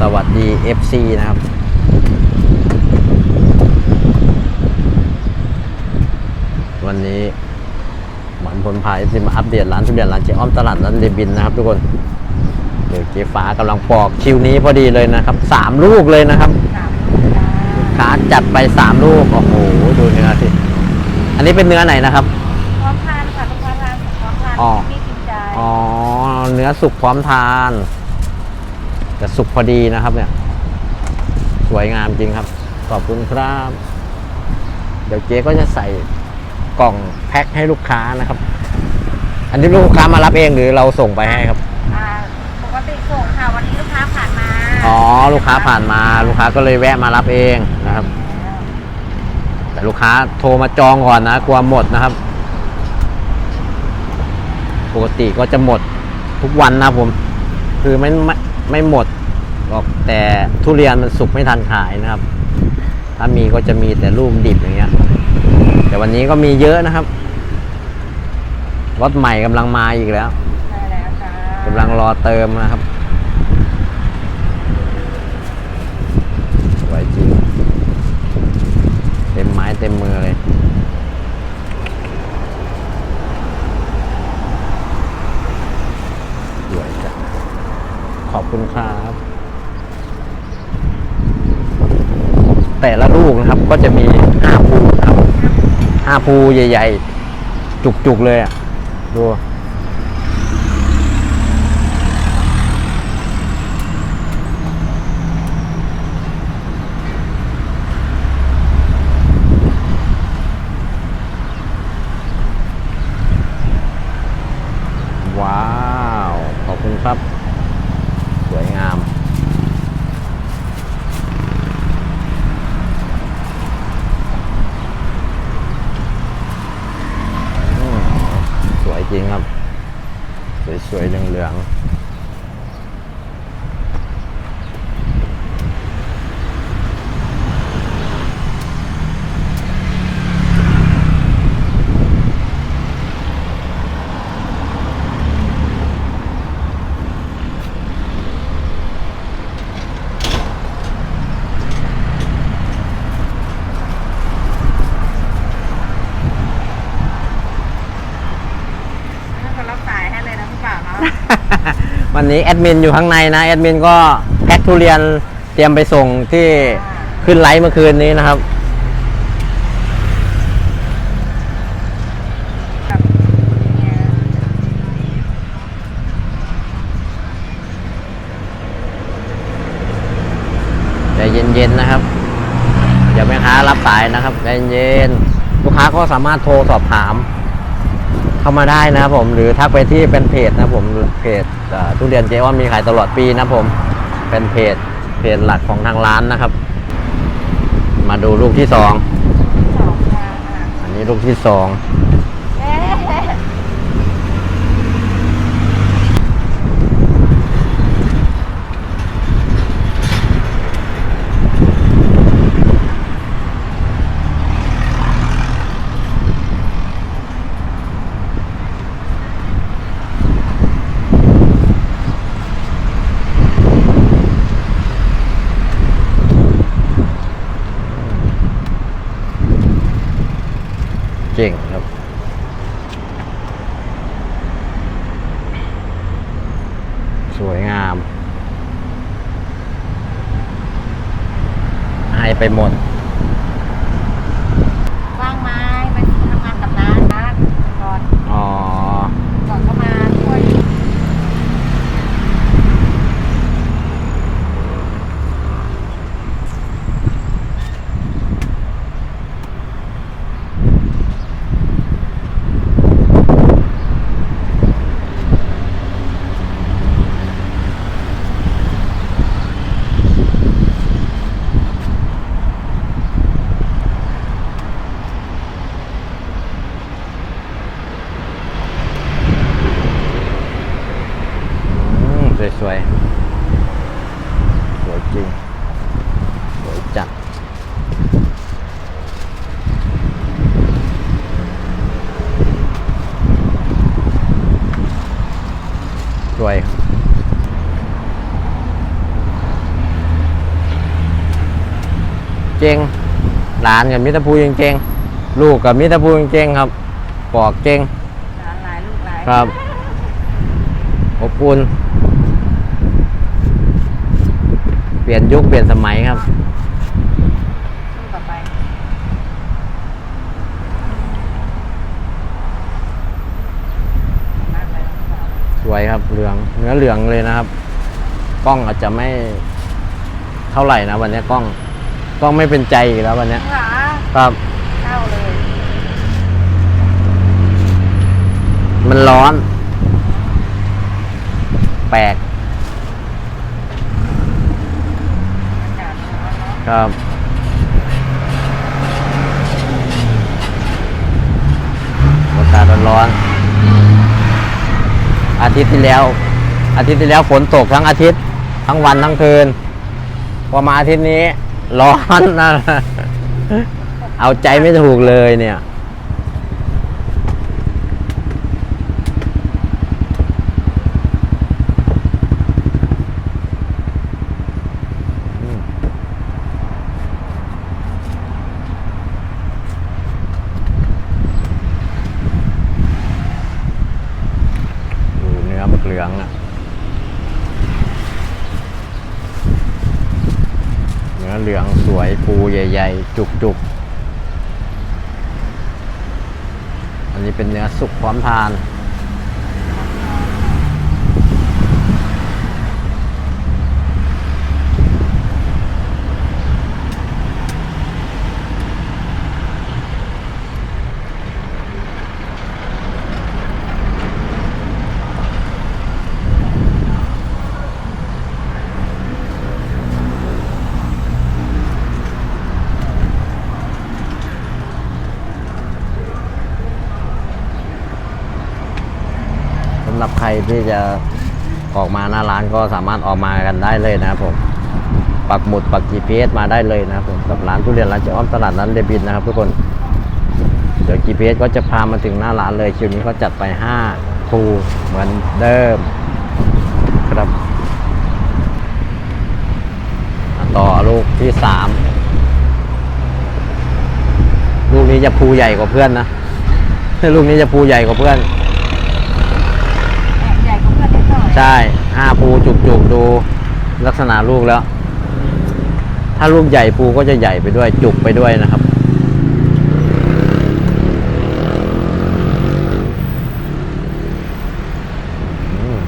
สวัสดี FC นะครับ วันนี้หมันพลพายที่มาอัปเดตร้านทุเรียนร้านเจ๊อ้อมตลาดร้านเดบินนะครับทุกคน เดี๋ยวเจ๊ฟ้ากำลังปอกคิวนี้พอดีเลยนะครับสามลูกเลยนะครับสามลูกจ้าขาจัดไปสามลูก โอ้โห ดูเนื้อสิอันนี้เป็นเนื้อไหนนะครับพร้อมทานค่ะลูกค้าทานพร้อมทานอ๋อมีกินใจอ๋อ เนื้อสุกพร้อมทาน แต่สุกพอดีนะครับเนี่ย สวยงามจริงครับ ขอบคุณครับ เดี๋ยวเจ๊ก็จะใส่กล่องแพ็คให้ลูกค้านะครับ อันนี้ลูกค้ามารับเองหรือเราส่งไปให้ครับ อ่าปกติส่งค่ะวันนี้ลูกค้าผ่านมาอ๋อ ลูกค้าผ่านมาลูกค้าก็เลยแวะมารับเองนะครับ แต่ลูกค้าโทรมาจองก่อนนะกลัวหมดนะครับ ปกติก็จะหมดทุกวันนะครับผม คือไม่ ไม่ไม่หมดหรอกแต่ทุเรียนมันสุกไม่ทันขายนะครับ ถ้ามีก็จะมีแต่ลูกดิบอย่างเงี้ย แต่วันนี้ก็มีเยอะนะครับรถใหม่กำลังมาอีกแล้วใช่แล้วจ้ากำลังรอเติมนะครับสวยจริง เต็มไม้เต็มมือเลย สวยจังขอบ คุณครับ แต่ละลูกนะครับก็จะมีห้าภูครับห้าภูใหญ่ ๆ จุกๆเลยอะ ดูว้าว ขอบคุณครับ สวยงาม อืมสวยจริงครับ สวยเหลืองๆ ให้คนรับสายให้เลยนะพี่บ่าวเนาะ วันนี้แอดมินอยู่ข้างในนะแอดมินก็แพ็คทุเรียนเตรียมไปส่งที่ขึ้นไลฟ์เมื่อคืนนี้นะครับแบบเยใจเย็นๆนะครับอย่าแม่ค้ารับสายนะครับใจเย็นลูกค้าก็สามารถโทรสอบถาม เข้ามาได้นะครับผมหรือทักไปที่เป็นเพจนะผมเพจ ทุเรียนเจ๊ว่ามีขายตลอดปีนะครับผม เป็นเพจเพจหลักของทางร้านนะครับ มาดูลูกที่สองสองจ้าอันนี้ลูกที่สอง เก่งครับ สวยงาม ให้ไปหมด ว่างไหมไปทำงานกับน้านะก่อน อ๋อ ก่อนก็มาช่วย อืม สวยสวยสวยจริง สวยจัดสวยเจงหลานกับมิตรภูยังเจงลูกกับมิตรภูยังเจงครับปอกเจงหลานหลายลูกหลายครับอบอุ่นเป ลี่ยนยุคเปลี่ยนสมัยครับสู้ต่อไปมากเลยน้องสาวสวยครับเหลืองเนื้อเหลืองเลยนะครับ กล้องอาจจะไม่เท่าไหร่นะวันนี้กล้องกล้องไม่เป็นใจอีกแล้ววันนี้หลาครับเข้าเลยมันร้อน แปลก อากาศร้อนเนาะ ครับ อากาศร้อนๆอาทิตย์ที่แล้ว อาทิตย์ที่แล้วฝนตกทั้งอาทิตย์ ทั้งวันทั้งคืน พอมาอาทิตย์นี้ ร้อนนะ เอาใจไม่ถูกเลยเนี่ย ดู เนื้อหมึกเหลืองอะเนื้อเหลืองสวยปูใหญ่ ๆ จุกๆ อันนี้เป็นเนื้อสุกพร้อมทาน ที่จะออกมาหน้าร้านก็สามารถออกมากันได้เลยนะครับผมปักหมุดปัก GPS มาได้เลยนะครับผมกับร้านทุเรียนร้านเจ้าอ้อมตลาดนันเดบินนะครับทุกคนเดี๋ยว GPS ก็จะพามาถึงหน้าร้านเลยคิวนี้ก็จัดไป5ทูเหมือนเดิมครับ ต่อลูกที่ 3 ลูกนี้จะภูใหญ่กว่าเพื่อนนะลูกนี้จะภูใหญ่กว่าเพื่อน แอบใหญ่กว่าเพื่ ได้ห้าภูจุกจุกๆดูลักษณะลูกแล้ว ถ้าลูกใหญ่ภูก็จะใหญ่ไปด้วยจุกไปด้วยนะครับ อืม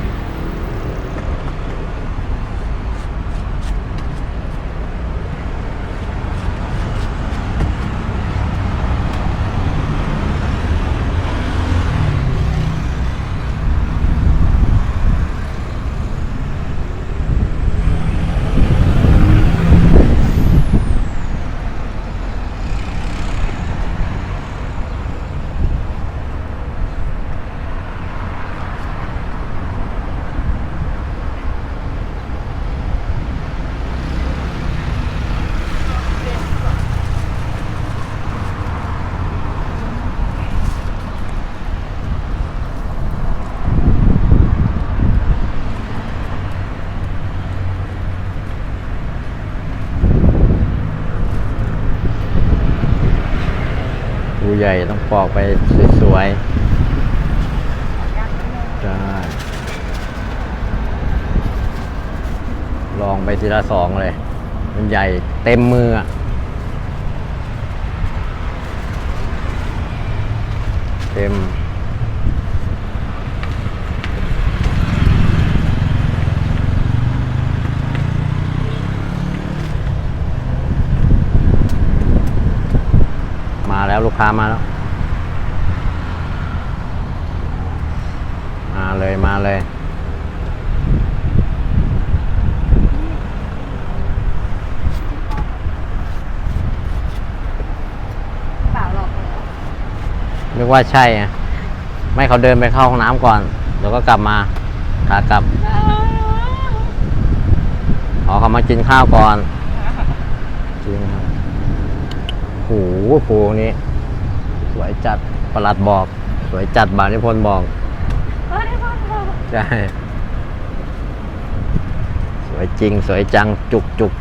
ภู ใหญ่ต้องปอกไปสวยๆใช่ลองไปทีละสองเลย มันใหญ่เต็มมืออะเต็ม มาแล้วลู กค้ามาแล้ว มาเลยมาเลย เปล่าหรอกนึกว่าใช่ไงไม่เขาเดินไปเข้าห้องน้ำก่อน แล้วก็กลับมาขากลับอ๋อเขามากินข้าวก่อนจริงครับโอ้โหภูนี้ สวยจัดประหลัดบอก สวยจัดบานิพนธ์บอกเออได้พ่อเธอใช่สวยจริง สวยจังจุกจุก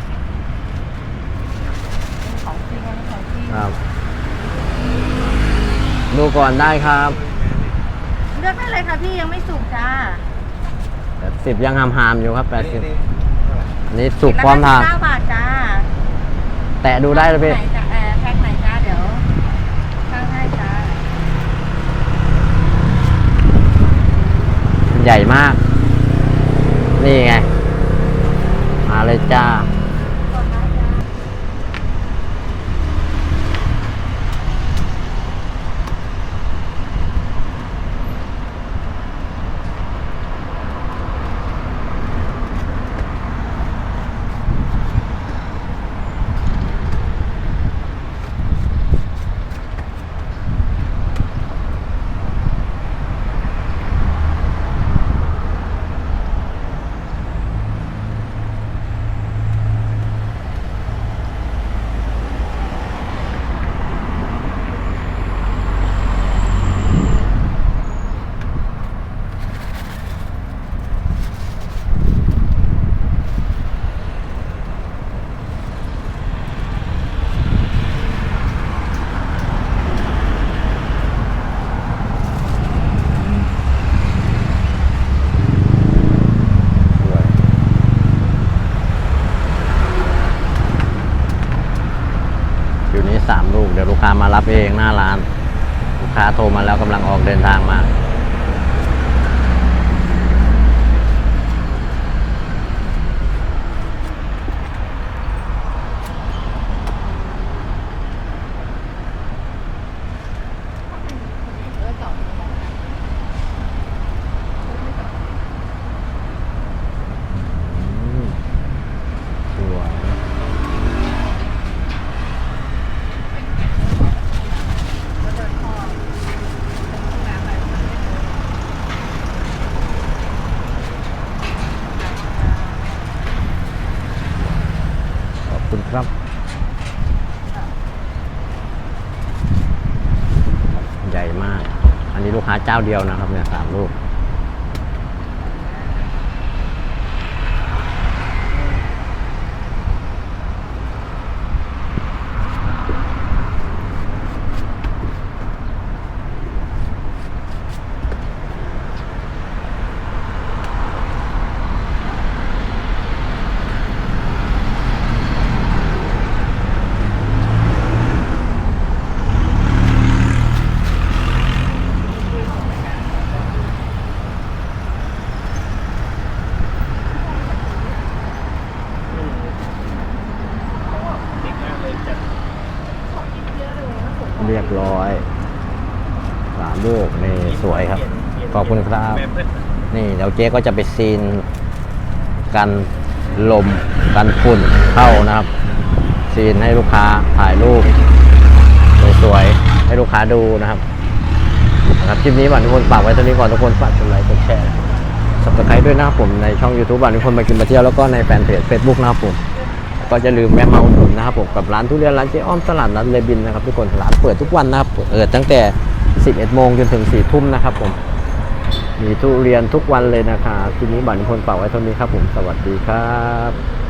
ขอครับ ดูก่อนได้ครับ เลือกได้เลยค่ะพี่ยังไม่สุกจ้าแปดสิบยังหามหามๆอยู่ครับแปดสิบอันนี้สุกพร้อมทานเก้าบาทจ้า แตะดูได้เลยพี่ ไหนจ้ะเอ่อแพ็คไหนจ้าเดี๋ยวข้างให้จ้า ให ญ่มาก นี่ไง มาเลยจ้า กดได้จ้า สวยอยู่นี้สามลูก เดี๋ยวลูกค้ามารับเองหน้าร้าน ลูก ค้าโทรมาแล้วกำลังออกเดินทางมา อืมสวยขอบคุณครับ ใหญ่มาก อันนี้ลูกค้า เจ้าเดียวนะครับเนี่ยสามลูก เรียบร้อยสามลูกนี่สวยครับ ขอบ คุณครับ นี่เดี๋ยวเจ๊ก็จะไปซีน กันลมกันฝุ่นเข้านะครับ ซีนให้ลูกค้าถ่ายรูปสวยๆให้ลูกค้าดูนะครับนะครับคลิปนี้บันทุกคนฝากไว้เท่านี้ก่อนทุกคนฝากกดไลค์กดแชร์สับสไครต์ด้วยนะครับผมในช่อง YouTube บันทุกคนมากินมาเที่ยวแล้วก็ในแฟนเพจ Facebook นะครับผมก็จะลืมแวะมาอุดหนุนนะครับผมกับร้านทุเรียนร้านเจ๊อ้อมตลาดนัดเลบินนะครับทุกคนร้านเปิดทุกวันนะครับเปิดตั้งแต่ 11โมงจนถึง4ทุ่มนะครับผม มีทุเรียนทุกวันเลยนะคะทีนี้บัตรพนธ์ฝากไว้เท่านี้ครับผมสวัสดีครับ